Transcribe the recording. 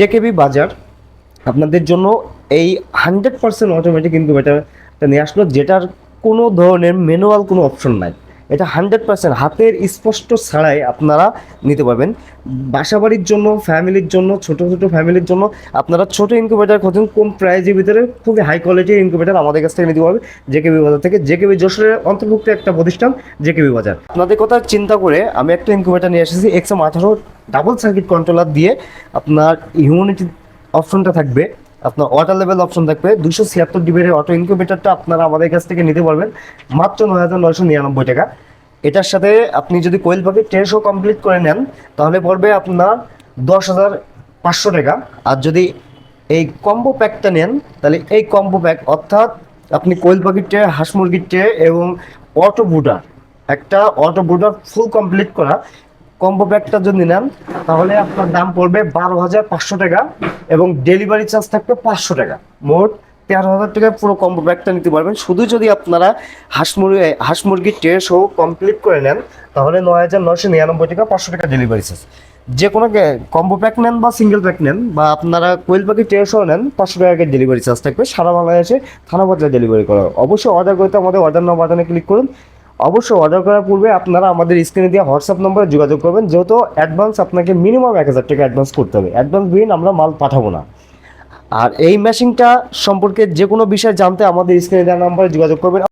জেকেবি বাজার, আপনাদের জন্য এই হান্ড্রেড পার্সেন্ট অটোমেটিক ইনকিউবেটারটা নিয়ে আসলো, যেটার কোনো ধরনের ম্যানুয়াল কোনো অপশন নাই। এটা হান্ড্রেড পার্সেন্ট হাতের স্পষ্ট ছাড়াই আপনারা নিতে পারবেন। বাসাবাড়ির জন্য, ফ্যামিলির জন্য, ছোট ছোট ফ্যামিলির জন্য আপনারা ছোট ইনকিউবেটার খোঁজেন কম প্রাইজের ভিতরে খুবই হাই কোয়ালিটির ইনকিউবেটার আমাদের কাছ থেকে নিতে পারবে জেকেবি বাজার থেকে। জেকেবি যশোরের অন্তর্ভুক্ত একটা প্রতিষ্ঠান জেকেবি বাজার। আপনাদের কথা চিন্তা করে আমি একটা ইনকিউবেটার নিয়ে এসেছি এক্সএম আঠারো ডাবল সার্কিট কন্ট্রোলার দিয়ে আপনার ইউনিটি অপশনটা থাকবে। আপনার ওয়াটার লেভেল অপশন থাকবে। দুশো ছিয়াত্তর ডিবির অটো ইনকিউবেটারটা আপনারা আমাদের কাছ থেকে নিতে পারবেন। মাত্র নয় হাজার নয়শো নিরানব্বই টাকা। এটার সাথে আপনি যদি কোয়েল পাখি টেরশো কমপ্লিট করে নেন, তাহলে পড়বে আপনার দশ হাজার পাঁচশো টাকা। আর যদি এই কম্বো প্যাকটা নেন, তাহলে এই কম্বো প্যাক অর্থাৎ আপনি কোয়েল পাখির ট্রে হাঁস মুরগির ট্রে এবং অটো বুডার একটা অটো বুডার ফুল কমপ্লিট করা। কম্বো প্যাকটা যদি নেন, তাহলে আপনার দাম পড়বে বারো হাজার পাঁচশো টাকা এবং ডেলিভারি চার্জ থাকবে পাঁচশো টাকা। মোট তেরো হাজার টাকায় পুরো কম্বো ব্যাগটা নিতে পারবেন। শুধু যদি আপনারা হাঁস মুরগি, হাঁস মুরগির ট্রে সহ কমপ্লিট করে নেন, তাহলে নয় হাজার নশো নিরানব্বই টাকা পাঁচশো টাকা ডেলিভারি চার্জ যে কোনো কম্বো প্যাক নেন বা সিঙ্গেল প্যাক নেন বা আপনারা কোয়েল পাখি ট্রে সহ নেন, পাঁচশো টাকা ডেলিভারি চার্জ থাকবে। সারা বাংলাদেশে থানা পর্যায়ে ডেলিভারি করা। অবশ্যই অর্ডার করতে আমাদের অর্ডার নাও বাটনে ক্লিক করুন। অবশ্যই অর্ডার করার পূর্বে আপনারা আমাদের স্ক্রিনে দেওয়া হোয়াটসঅ্যাপ নম্বরে যোগাযোগ করবেন। যেহেতু অ্যাডভান্স আপনাকে মিনিমাম এক হাজার টাকা অ্যাডভান্স করতে হবে। অ্যাডভান্স বিহীন আমরা মাল পাঠাবো না। আর এই মেশিনটা সম্পর্কে যে কোনো বিষয় জানতে আমাদের স্ক্রিনে দেওয়া নম্বরে যোগাযোগ করবেন।